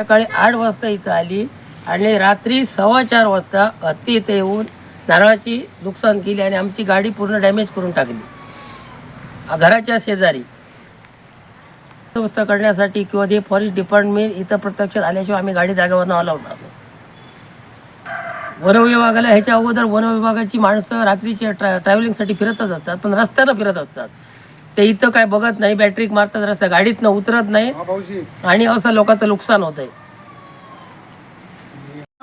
सकाळी आठ वाजता इथं आली आणि रात्री सव्वा चार वाजता हत्ती इथे येऊन नारळाची नुकसान केली आणि आमची गाडी पूर्ण डॅमेज करून टाकली. घराच्या शेजारी. करण्यासाठी किंवा ते फॉरेस्ट डिपार्टमेंट इथं प्रत्यक्षात आल्याशिवाय आम्ही गाडी जागेवर अलावणार नाही वन विभागाला ह्याच्या अगोदर वन विभागाची माणसं रात्रीची ट्रॅव्हलिंगसाठी फिरतच असतात पण रस्त्यानं फिरत असतात. ते इथं काय बघत नाही बॅटरीक मारतात रस्त्या गाडीतनं उतरत नाही. आणि असं लोकांचं नुकसान होत आहे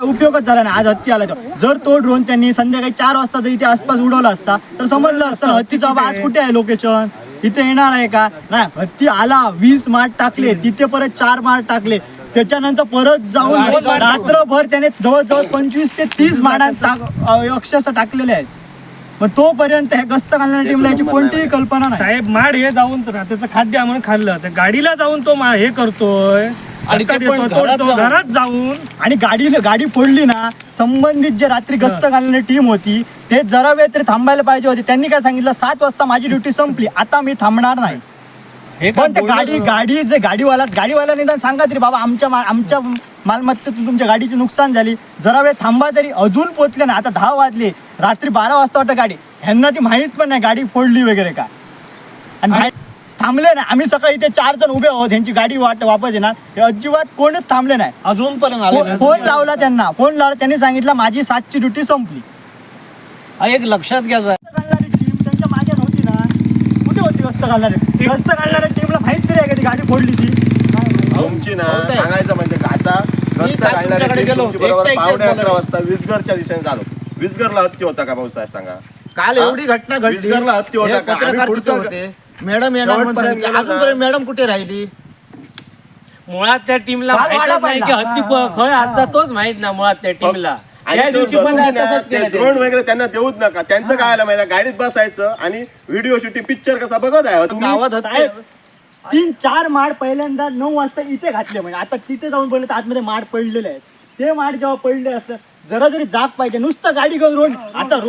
उपयोगच झाला नाही आज हत्ती आला जर तो ड्रोन त्यांनी संध्याकाळी चार वाजता जर इथे आसपास उडवला असता तर समजलं असतं हत्तीचा बाबा आज कुठे आहे लोकेशन इथे येणार आहे का? नाही हत्ती आला वीस माठ टाकले तिथे परत चार माठ टाकले. त्याच्यानंतर परत जाऊन रात्रभर त्याने जवळजवळ पंचवीस ते तीस माडात अक्षरशः टाकलेले आहेत. मग तोपर्यंत हे गस्त घालणाऱ्या टीमला याची कोणतीही कल्पना नाही. साहेब माड हे जाऊन तर त्याचं खाद्य आम्हाला खाल्लं. त्या गाडीला जाऊन तो मा- हे करतोय. आणि ते धक्का पण देतोय, घरात तो जाऊन. घरात जाऊन. आणि गाडी गाडी फोडली ना संबंधित जे रात्री गस्त घालणारी टीम होती ते जरा वेळ तरी थांबायला पाहिजे होते. त्यांनी काय सांगितलं? सात वाजता माझी ड्युटी संपली. आता मी थांबणार नाही. हे काय पण ते बोलणं गाडी? गाडी जे गाडीवाला गाडीवाला निदान सांगा तरी बाबा आमच्या मा- आमच्या मालमत्तेतून तुमच्या गाडीचे नुकसान झाली. जरा वेळ थांबा तरी. अजून पोचले ना. आता दहा वाजले. रात्री बारा वाजता वाटतं गाडी. ह्यांना ती माहीत पण नाही गाडी फोडली वगैरे का. आणि माहित- थांबले ना आम्ही सकाळी इथे चार जण उभे आहोत. ह्यांची गाडी वाट वापस येणार. हे अजिबात कोणच थांबले नाही. अजूनपर्यंत आले फो- नाही. फोन लावला त्यांना. फोन लावला त्यांनी सांगितलं माझी सातची ड्युटी संपली. हा, एक लक्षात घ्या साहेब. गस्त घालणारी टीम त्यांच्या मागे नव्हती ना. कुठे होती गस्त घालणारी? गस्त घालणाऱ्या टीमला माहीत तरी आहे का ती गाडी फोडली ती? तुमची ना सांगायचं म्हणजे का आता रस्ता घालणारी team तुमची बरोबर पावणे अकरा वाजता विजगरच्या दिशेने झालो. विजगरला हत्ती होता का भाऊसाहेब सांगा? काल? एवढी घटना घडली. विजगरला हत्ती होता हे का? आम्ही पत्रकार पुढचं तिथे होते. मॅडम येणार म्हणून शेवटपर्यंत सांगितलं. गेलो ना. अजूनपर्यंत मॅडम कुठे राहिली? मुळात त्या टीमला माहितच नाही की. हत्ती क- खय असतात तोच माहीत ना मुळात त्या टीमला. आणि त्या तो दिवशी पण बघून ना, तसंच ते केलं ड्रोन त्यांनी. वगैरे त्यांना देऊच नका. त्यांचं काय आलं माहिती गाडीत बसायचं आणि व्हिडिओ शूटिंग पिक्चर कसा बघत आहे? गावात हत्ती साहेब, तीन चार माड पहिल्यांदा नऊ वाजता इथे घातले म्हणजे आता तिथे जाऊन पडले तर आतमध्ये माड पडलेले आहेत. ते माड जेव्हा पडले असतं जरा जरी जाग पाहिजे नुसतं गाडी घेऊन रोड आता रोड